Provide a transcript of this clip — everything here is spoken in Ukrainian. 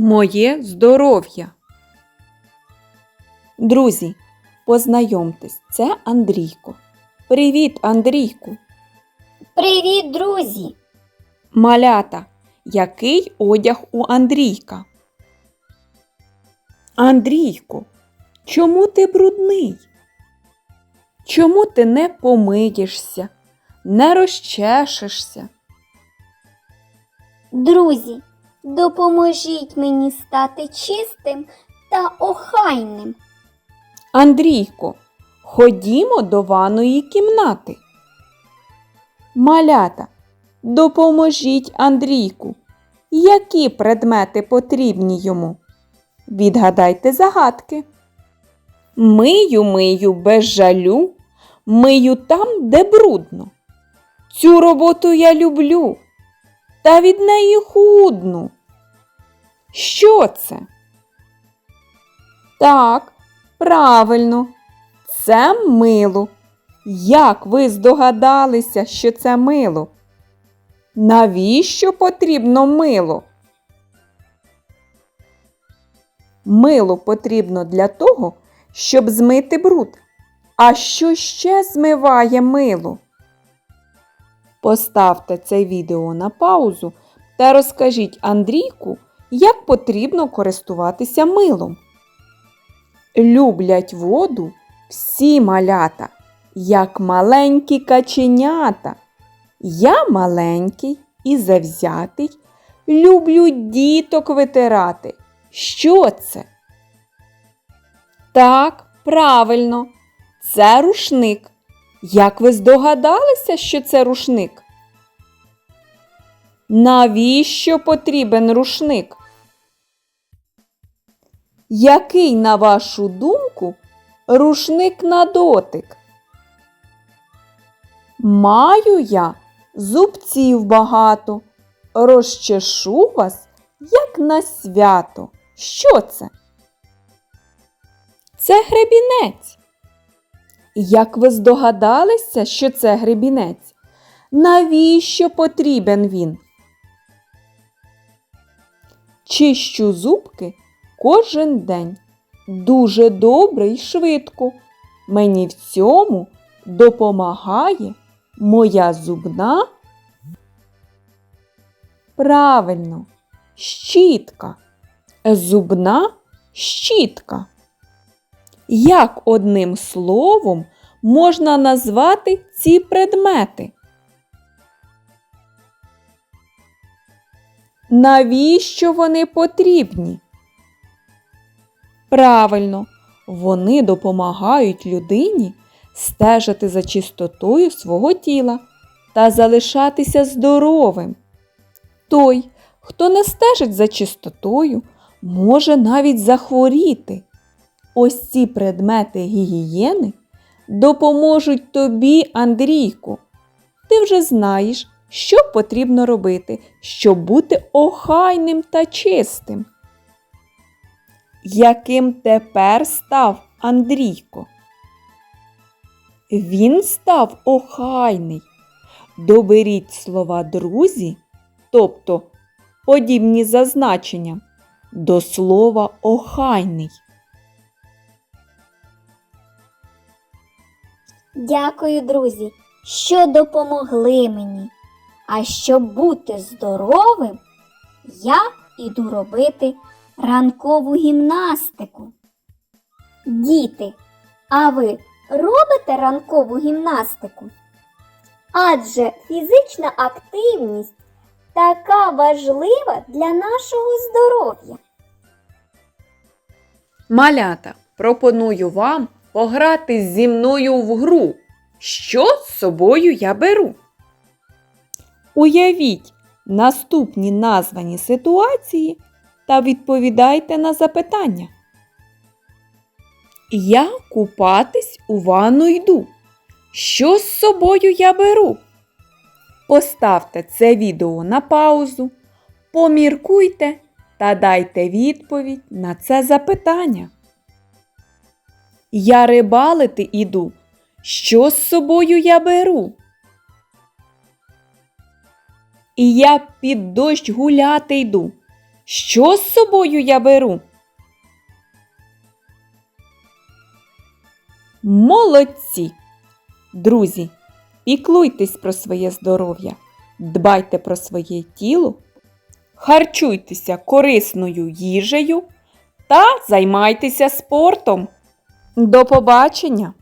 Моє здоров'я. Друзі, познайомтесь, це Андрійко. Привіт, Андрійку. Привіт, друзі! Малята, який одяг у Андрійка? Андрійко, чому ти брудний? Чому ти не помиєшся, не розчешешся? Друзі, допоможіть мені стати чистим та охайним. Андрійко, ходімо до ванної кімнати. Малята, допоможіть Андрійку. Які предмети потрібні йому? Відгадайте загадки. Мию, мию без жалю, мию там, де брудно. Цю роботу я люблю, та від неї худну. Що це? Так, правильно, це мило. Як ви здогадалися, що це мило? Навіщо потрібно мило? Мило потрібно для того, щоб змити бруд. А що ще змиває мило? Поставте це відео на паузу та розкажіть Андрійку, як потрібно користуватися милом. Люблять воду всі малята, як маленькі каченята. Я маленький і завзятий, люблю діток витирати. Що це? Так, правильно, це рушник. Як ви здогадалися, що це рушник? Навіщо потрібен рушник? Який, на вашу думку, рушник на дотик? Маю я зубців багато, розчешу вас, як на свято. Що це? Це гребінець. Як ви здогадалися, що це гребінець? Навіщо потрібен він? Чищу зубки кожен день. Дуже добре й швидко. Мені в цьому допомагає моя зубна. Правильно, щітка. Зубна щітка. Як одним словом можна назвати ці предмети? Навіщо вони потрібні? Правильно, вони допомагають людині стежити за чистотою свого тіла та залишатися здоровим. Той, хто не стежить за чистотою, може навіть захворіти. Ось ці предмети гігієни допоможуть тобі, Андрійку. Ти вже знаєш, що потрібно робити, щоб бути охайним та чистим. Яким тепер став Андрійко? Він став охайний. Доберіть слова друзі, тобто подібні за значенням, до слова охайний. Дякую, друзі, що допомогли мені. А щоб бути здоровим, я іду робити ранкову гімнастику. Діти, а ви робите ранкову гімнастику? Адже фізична активність така важлива для нашого здоров'я. Малята, пропоную вам пограти зі мною в гру. Що з собою я беру? Уявіть наступні названі ситуації та відповідайте на запитання. Я купатись у ванну йду. Що з собою я беру? Поставте це відео на паузу, поміркуйте та дайте відповідь на це запитання. Я рибалити іду. Що з собою я беру? І я під дощ гуляти йду. Що з собою я беру? Молодці! Друзі, піклуйтесь про своє здоров'я, дбайте про своє тіло, харчуйтеся корисною їжею та займайтеся спортом. До побачення!